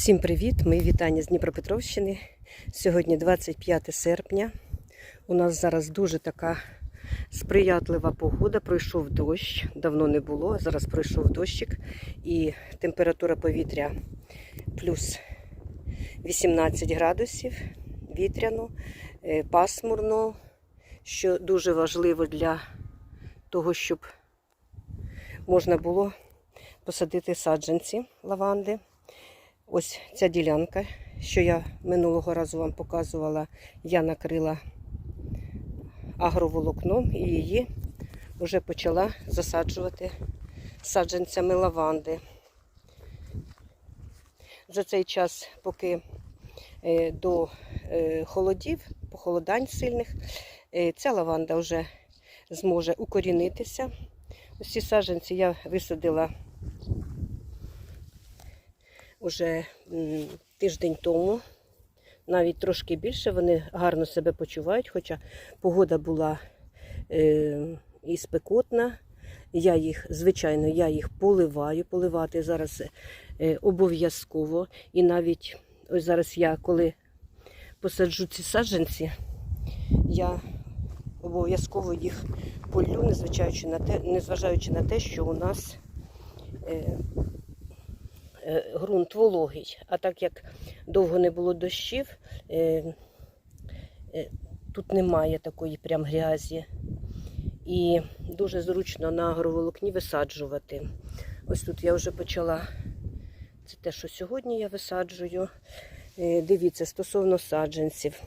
Всім привіт! Мої вітання з Дніпропетровщини. Сьогодні 25 серпня. У нас зараз дуже така сприятлива погода. Пройшов дощ, давно не було. Зараз пройшов дощик і температура повітря плюс 18 градусів, вітряно, е, пасмурно, що дуже важливо для того, щоб можна було посадити саджанці лаванди. Ось ця ділянка, що я минулого разу вам показувала, я накрила агроволокном і її вже почала засаджувати саджанцями лаванди. За цей час, поки е, до е, холодів, похолодань сильних, е, ця лаванда вже зможе укорінитися. Ось ці саджанці я висадила уже тиждень тому, навіть трошки більше, вони гарно себе почувають, хоча погода була е, і спекотна. Я їх, звичайно, я їх поливаю, поливати зараз е, обов'язково. І навіть ось зараз я, коли посаджу ці саджанці, я обов'язково їх полю, незважаючи на те, незважаючи на те, що у нас е, ґрунт вологий. А так як довго не було дощів, е, е, тут немає такої прям грязі. І дуже зручно на агроволокні висаджувати. Ось тут я вже почала. Це те, що сьогодні я висаджую. Е, Дивіться, стосовно саджанців.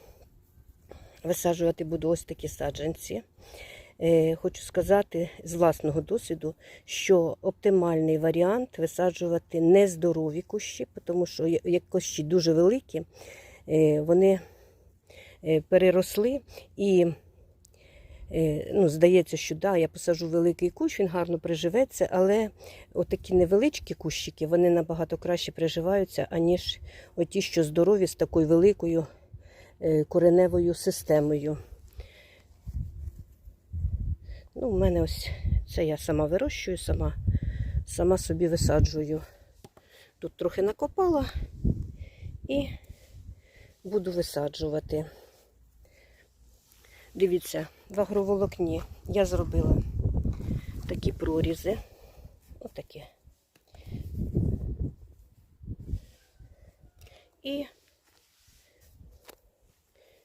Висаджувати буду ось такі саджанці. Е, Хочу сказати з власного досвіду, що оптимальний варіант висаджувати нездорові кущі, тому що як кущі дуже великі, е, вони е, переросли і ну, здається, що да, я посаджу великий кущ, він гарно приживеться, але отакі невеличкі кущики вони набагато краще приживаються, аніж оті, що здорові з такою великою кореневою системою. Ну, у мене ось це я сама вирощую, сама, сама собі висаджую. Тут трохи накопала і буду висаджувати. Дивіться, в агроволокні я зробила такі прорізи. Отакі. І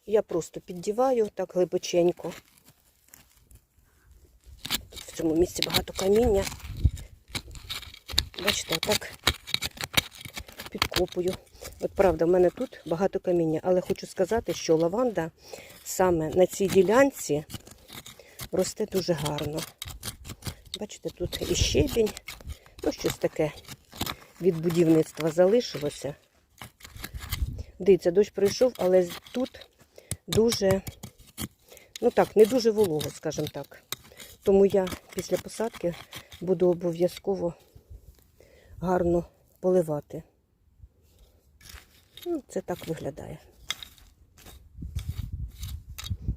я просто піддіваю так глибоченько. Цьому місці багато каміння. Бачите, отак підкопую. От правда, в мене тут багато каміння, але хочу сказати, що лаванда саме на цій ділянці росте дуже гарно. Бачите, тут і щебінь, ну щось таке від будівництва залишилося. Дивіться, дощ пройшов, але тут дуже, ну так, не дуже волого, скажімо так. Тому я після посадки буду обов'язково гарно поливати. Ну, це так виглядає.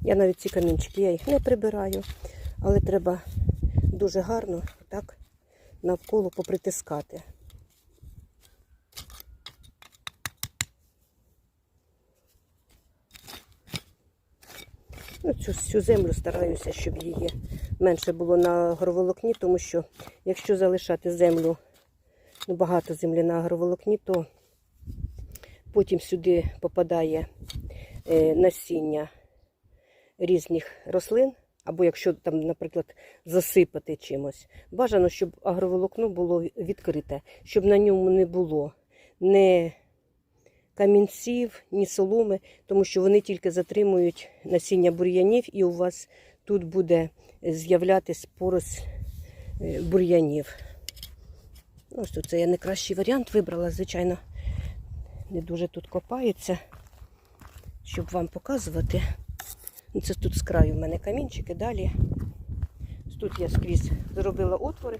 Я навіть ці камінчики, я їх не прибираю, але треба дуже гарно так навколо попритискати. Ну, цю, цю землю стараюся, щоб її менше було на агроволокні, тому що якщо залишати землю, ну, багато землі на агроволокні, то потім сюди попадає е, насіння різних рослин, або якщо там, наприклад, засипати чимось. Бажано, щоб агроволокно було відкрите, щоб на ньому не було ні камінців, ні соломи, тому що вони тільки затримують насіння бур'янів, і у вас тут буде з'являтись порость е, бур'янів. Ось тут це я не кращий варіант вибрала, звичайно, не дуже тут копається, щоб вам показувати. Ну, Це тут з краю в мене камінчики, далі. Тут я скрізь зробила отвори,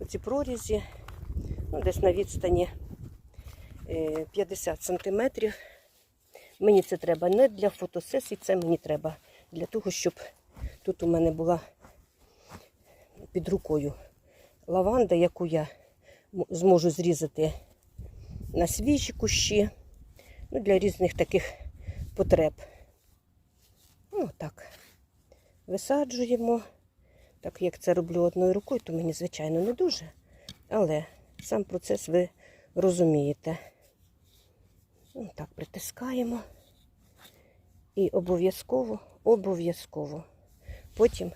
оці прорізі, ну, десь на відстані е, 50 сантиметрів. Мені це треба не для фотосесій, це мені треба для того, щоб тут у мене була під рукою лаванда, яку я зможу зрізати на свіжі кущі, ну, для різних таких потреб. Ну, так. Висаджуємо. Так як це роблю одною рукою, то мені, звичайно, не дуже. Але сам процес ви розумієте. Ну, так, притискаємо. І обов'язково, обов'язково. Потім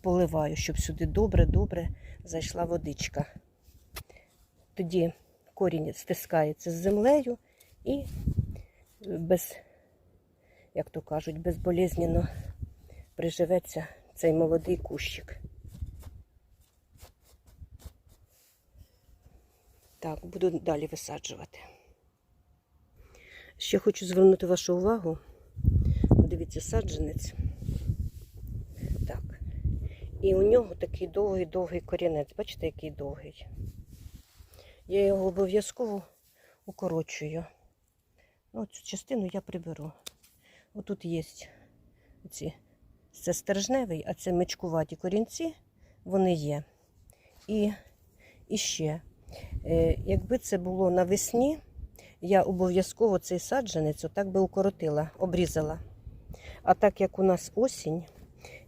поливаю, щоб сюди добре-добре зайшла водичка. Тоді корінь стискається з землею і без, як то кажуть, безболезненно приживеться цей молодий кущик. Так, буду далі висаджувати. Ще хочу звернути вашу увагу. Дивіться, саджанець. І у нього такий довгий-довгий корінець. Бачите, який довгий. Я його обов'язково укорочую. Ну, цю частину я приберу. Отут є ці. Це стержневий, а це мечкуваті корінці, вони є. І, і ще, е, якби це було навесні, я обов'язково цей саджанець отак би укоротила, обрізала. А так як у нас осінь,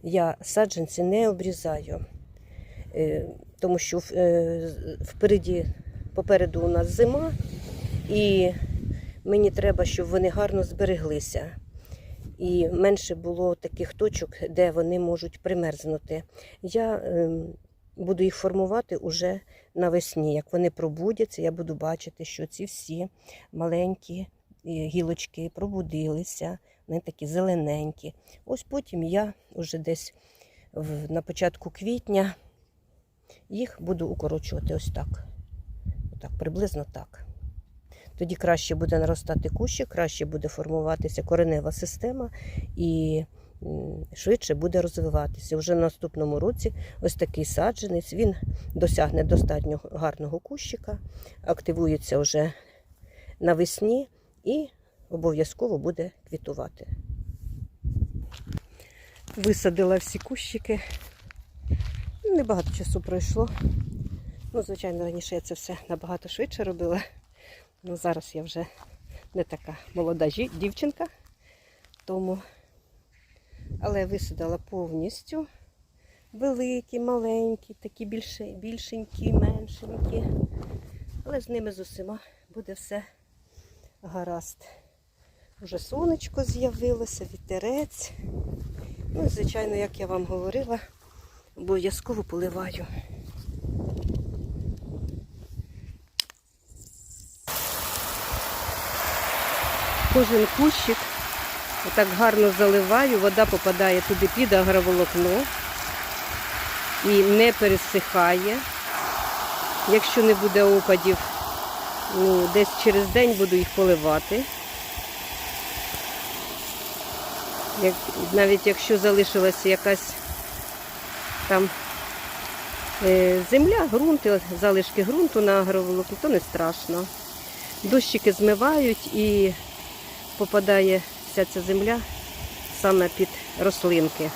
я саджанці не обрізаю, Е, тому що е, впереді, попереду у нас зима, і мені треба, щоб вони гарно збереглися. І менше було таких точок, де вони можуть примерзнути. Я ем, буду їх формувати уже навесні. Як вони пробудяться, я буду бачити, що ці всі маленькі гілочки пробудилися, вони такі зелененькі. Ось потім я вже десь на початку квітня їх буду укорочувати ось так. Отак, приблизно так. Тоді краще буде наростати кущик, краще буде формуватися коренева система і швидше буде розвиватися. Вже в наступному році ось такий саджанець, він досягне достатньо гарного кущика, активується вже навесні і обов'язково буде квітувати. Висадила всі кущики. Небагато часу пройшло. Ну, звичайно, раніше я це все набагато швидше робила. Ну, зараз я вже не така молода дівчинка, тому, але висадила повністю великі, маленькі, такі більше, більшенькі, меншенькі. Але з ними з усіма буде все гаразд. Уже сонечко з'явилося, вітерець. Ну звичайно, як я вам говорила, обов'язково поливаю. Кожен кущик отак гарно заливаю, вода попадає туди під агроволокно і не пересихає. Якщо не буде опадів, ну, десь через день буду їх поливати. Як, навіть якщо залишилася якась там е, земля, ґрунт, залишки ґрунту на агроволокні, то не страшно. Дощики змивають і попадає вся ця земля саме під рослинки.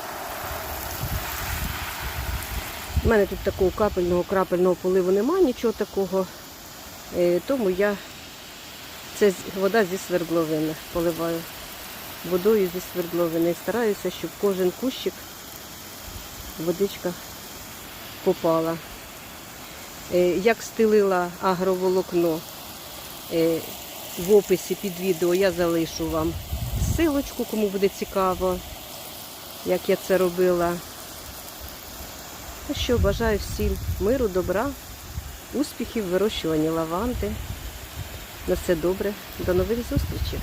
У мене тут такого капельного крапельного поливу немає, нічого такого. Е, Тому я це вода зі свердловини поливаю. Водою зі свердловини. І стараюся, щоб кожен кущик водичка попала. Е, Як стелила агроволокно, е, в описі під відео я залишу вам силочку, кому буде цікаво, як я це робила. Ну що, бажаю всім миру, добра, успіхів, в лаванди. На все добре. До нових зустрічей!